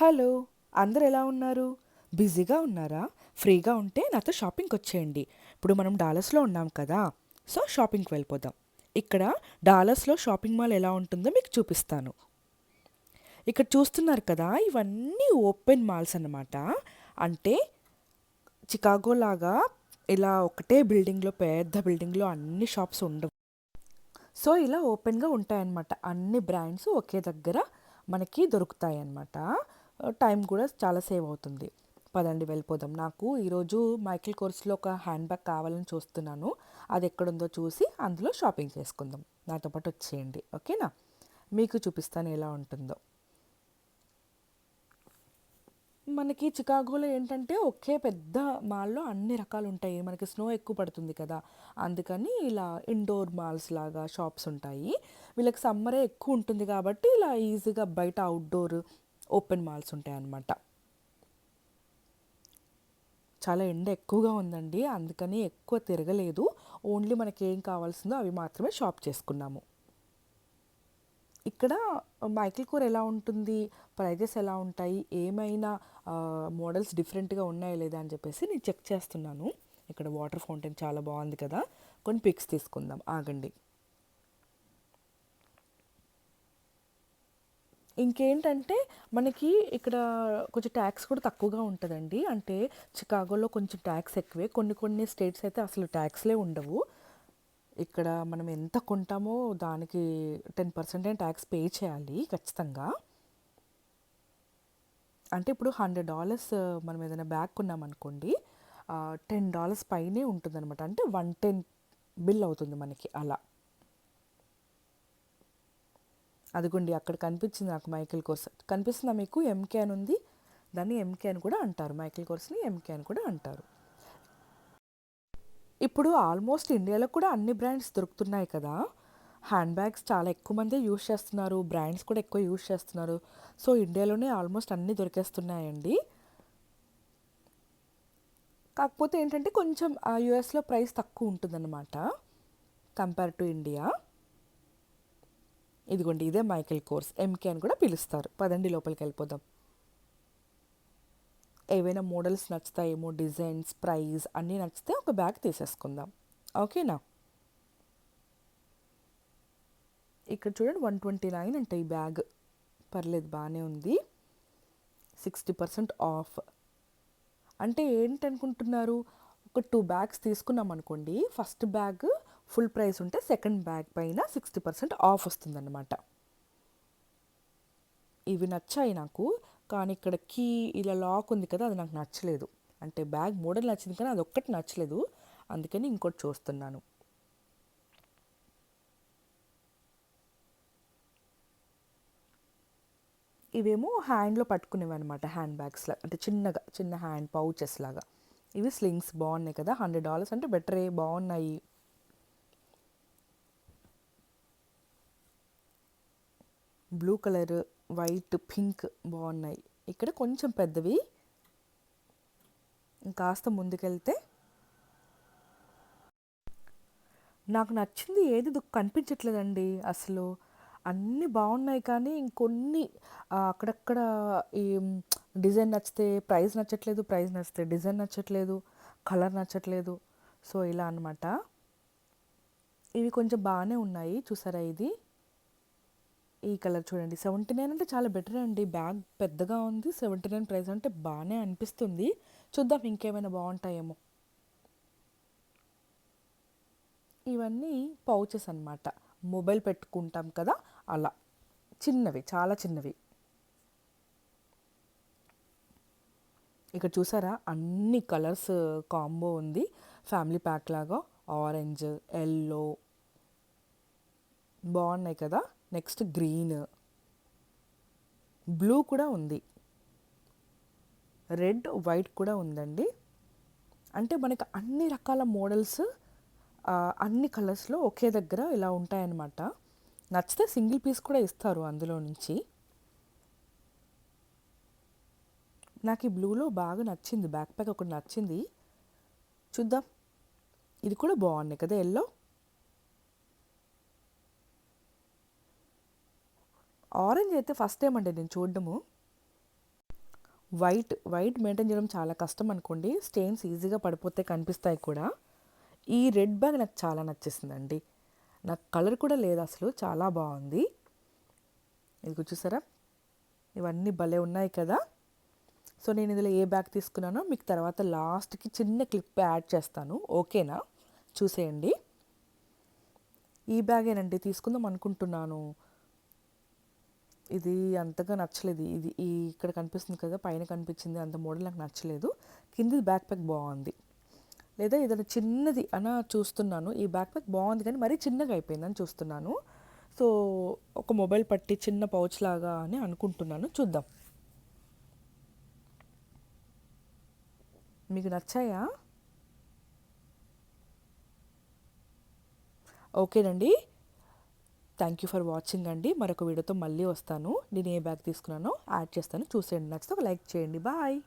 Hello అందరు ఎలా ఉన్నారు? బిజీగా ఉన్నారా? ఫ్రీగా ఉంటే నాతో షాపింగ్కి వచ్చేయండి. ఇప్పుడు మనం డాలర్స్లో ఉన్నాం కదా సో షాపింగ్కి వెళ్ళిపోదాం. ఇక్కడ డాలర్స్లో షాపింగ్ మాల్ ఎలా ఉంటుందో మీకు చూపిస్తాను. ఇక్కడ చూస్తున్నారు కదా ఇవన్నీ ఓపెన్ మాల్స్ అన్నమాట. అంటే చికాగో లాగా ఇలా ఒకటే బిల్డింగ్లో పెద్ద బిల్డింగ్లో అన్ని షాప్స్ ఉండవు. సో ఇలా ఓపెన్గా ఉంటాయన్నమాట. అన్ని బ్రాండ్స్ ఒకే దగ్గర మనకి దొరుకుతాయి అన్నమాట టైం కూడా చాలా సేవ్ అవుతుంది. పదండి వెళ్ళిపోదాం. నాకు ఈరోజు మైకిల్ కోర్స్లో ఒక హ్యాండ్ బ్యాగ్ కావాలని చూస్తున్నాను. అది ఎక్కడుందో చూసి అందులో షాపింగ్ చేసుకుందాం. నాతో పాటు వచ్చేయండి. ఓకేనా? మీకు చూపిస్తాను ఎలా ఉంటుందో. మనకి చికాగోలో ఏంటంటే ఒకే పెద్ద మాల్లో అన్ని రకాలు ఉంటాయి మనకి స్నో ఎక్కువ పడుతుంది కదా. అందుకని ఇలా ఇండోర్ మాల్స్ లాగా షాప్స్ ఉంటాయి. వీళ్ళకి సమ్మరే ఎక్కువ ఉంటుంది కాబట్టి ఇలా ఈజీగా బయట అవుట్డోర్ ఓపెన్ మాల్స్ ఉంటాయి అన్నమాట. చాలా ఎండ ఎక్కువగా ఉందండి. అందుకని ఎక్కువ తిరగలేదు. ఓన్లీ మనకి ఏం కావాల్సిందో అవి మాత్రమే షాప్ చేసుకున్నాము. ఇక్కడ మైకిల్ కూర ఎలా ఉంటుంది? ప్రైజెస్ ఎలా ఉంటాయి? ఏమైనా మోడల్స్ డిఫరెంట్గా ఉన్నాయా లేదా అని చెప్పేసి నేను చెక్ చేస్తున్నాను. ఇక్కడ వాటర్ ఫౌంటైన్ చాలా బాగుంది కదా. కొన్ని పిక్స్ తీసుకుందాం. ఆగండి. ఇంకేంటంటే మనకి ఇక్కడ కొంచెం ట్యాక్స్ కూడా తక్కువగా ఉంటుందండి. అంటే చికాగోలో కొంచెం ట్యాక్స్ ఎక్కువే. కొన్ని కొన్ని స్టేట్స్ అయితే అసలు ట్యాక్స్లే ఉండవు. ఇక్కడ మనం ఎంత కొంటామో దానికి టెన్ పర్సెంట్ ట్యాక్స్ పే చేయాలి ఖచ్చితంగా. అంటే ఇప్పుడు హండ్రెడ్ డాలర్స్ మనం ఏదైనా బ్యాగ్ కొన్నామనుకోండి టెన్ డాలర్స్ పైనే ఉంటుందన్నమాట. అంటే వన్ టెన్ బిల్ అవుతుంది మనకి అలా. అదిగోండి అక్కడ కనిపించింది నాకు మైకిల్ కోర్స్ కనిపిస్తుందా మీకు? ఎంకే అని ఉంది. దాన్ని ఎంకే అని కూడా అంటారు. మైకిల్ కోర్స్ని ఎంకే అని కూడా అంటారు. ఇప్పుడు ఆల్మోస్ట్ ఇండియాలో కూడా అన్ని బ్రాండ్స్ దొరుకుతున్నాయి కదా. హ్యాండ్ బ్యాగ్స్ చాలా ఎక్కువ మంది యూజ్ చేస్తున్నారు. బ్రాండ్స్ కూడా ఎక్కువ యూజ్ చేస్తున్నారు. సో ఇండియాలోనే ఆల్మోస్ట్ అన్నీ దొరికేస్తున్నాయండి. కాకపోతే ఏంటంటే కొంచెం యుఎస్లో ప్రైస్ తక్కువ ఉంటుందన్నమాట. Compare to India. ఇదిగోండి ఇదే మైకిల్ కోర్స్. ఎంకే అని కూడా పిలుస్తారు. పదండి లోపలికి వెళ్ళిపోదాం. ఏవైనా మోడల్స్ నచ్చుతాయేమో డిజైన్స్ ప్రైస్ అన్నీ నచ్చితే ఒక బ్యాగ్ తీసేసుకుందాం. ఓకేనా? ఇక్కడ చూడండి వన్ ట్వంటీ నైన్ అంటే ఈ బ్యాగ్. పర్లేదు బాగానే ఉంది. Sixty percent off. అంటే ఏంటనుకుంటున్నారు? ఒక టూ బ్యాగ్స్ తీసుకున్నాం అనుకోండి ఫస్ట్ బ్యాగ్ ఫుల్ ప్రైస్ ఉంటే సెకండ్ బ్యాగ్ పైన సిక్స్టీ పర్సెంట్ ఆఫ్ వస్తుందన్నమాట. ఇవి నచ్చాయి నాకు కానీ ఇక్కడ కీ ఇలా లాక్ ఉంది కదా అది నాకు నచ్చలేదు. అంటే బ్యాగ్ మోడల్ నచ్చింది కానీ అది ఒక్కటి నచ్చలేదు. అందుకని ఇంకోటి చూస్తున్నాను. ఇవేమో హ్యాండ్లో పట్టుకునేవి అనమాట హ్యాండ్ బ్యాగ్స్ అంటే చిన్నగా చిన్న హ్యాండ్ పౌచెస్ లాగా. ఇవి స్లింగ్స్ బాగున్నాయి కదా హండ్రెడ్ డాలర్స్ అంటే బెటరే బాగున్నాయి. బ్లూ కలర్ వైట్ పింక్ బాగున్నాయి. ఇక్కడ కొంచెం పెద్దవి. కాస్త ముందుకెళ్తే నాకు నచ్చింది ఏది కనిపించట్లేదండి అసలు. అన్నీ బాగున్నాయి కానీ ఇంకొన్ని అక్కడక్కడ ఈ డిజైన్ నచ్చితే ప్రైస్ నచ్చట్లేదు ప్రైస్ నచ్చితే డిజైన్ నచ్చట్లేదు కలర్ నచ్చట్లేదు. సో ఇలా అనమాట ఇవి కొంచెం బాగానే ఉన్నాయి. చూసారా ఇది? ఈ కలర్ చూడండి. సెవెంటీ నైన్ అంటే చాలా బెటర్ అండి. బ్యాగ్ పెద్దగా ఉంది. సెవెంటీ నైన్ ప్రైస్ అంటే బాగానే అనిపిస్తుంది. చూద్దాం ఇంకేమైనా బాగుంటాయేమో. ఇవన్నీ పౌచెస్ అనమాట మొబైల్ పెట్టుకుంటాం కదా అలా. చిన్నవి చాలా చిన్నవి. ఇక్కడ చూసారా? అన్ని కలర్స్ కాంబో ఉంది. ఫ్యామిలీ ప్యాక్ లాగా. ఆరెంజ్ ఎల్లో బాగున్నాయి కదా. Next green. బ్లూ కూడా ఉంది. రెడ్ వైట్ కూడా ఉందండి. అంటే మనకి అన్ని రకాల మోడల్స్ అన్ని కలర్స్లో ఒకే దగ్గర ఇలా ఉంటాయన్నమాట. నచ్చితే సింగిల్ పీస్ కూడా ఇస్తారు అందులో నుంచి. నాకు ఈ బ్లూలో బాగా నచ్చింది. బ్యాక్ ప్యాక్ ఒకటి నచ్చింది. చూద్దాం. ఇది కూడా బాగున్నాయి కదా. ఎల్లో? ఆరెంజ్ అయితే ఫస్ట్ టైం అండి నేను చూడడము. వైట్ వైట్ మెయింటైన్ చేయడం చాలా కష్టం అనుకోండి. స్టెయిన్స్ ఈజీగా పడిపోతే కనిపిస్తాయి కూడా. ఈ రెడ్ బ్యాగ్ నాకు చాలా నచ్చేసిందండి. నాకు కలర్ కూడా లేదు అసలు చాలా బాగుంది. ఇది చూసారా? ఇవన్నీ భలే ఉన్నాయి కదా. సో నేను ఇందులో ఏ బ్యాగ్ తీసుకున్నానో మీకు తర్వాత లాస్ట్కి చిన్న క్లిప్ యాడ్ చేస్తాను. ఓకేనా? చూసేయండి. ఈ బ్యాగేనండి తీసుకుందాం అనుకుంటున్నాను. ఇది అంతగా నచ్చలేదు. ఇది ఈ ఇక్కడ కనిపిస్తుంది కదా పైన కనిపించింది అంత మోడల్ నాకు నచ్చలేదు. కింది బ్యాక్ ప్యాక్ బాగుంది. లేదా ఏదైనా చిన్నది అన చూస్తున్నాను ఈ బ్యాక్ ప్యాక్ బాగుంది కానీ మరీ చిన్నగా అయిపోయిందని చూస్తున్నాను. సో ఒక మొబైల్ పట్టి చిన్న పౌచ్ లాగా అని అనుకుంటున్నాను. చూద్దాం. మీకు నచ్చాయా? ఓకేనండి. థ్యాంక్ యూ ఫర్ వాచింగ్ అండి. మరొక వీడియోతో మళ్ళీ వస్తాను. నేను ఏ బ్యాగ్ తీసుకున్నానో యాడ్ చేస్తాను. చూసేయండి. నచ్చితే ఒక లైక్ చేయండి. బాయ్.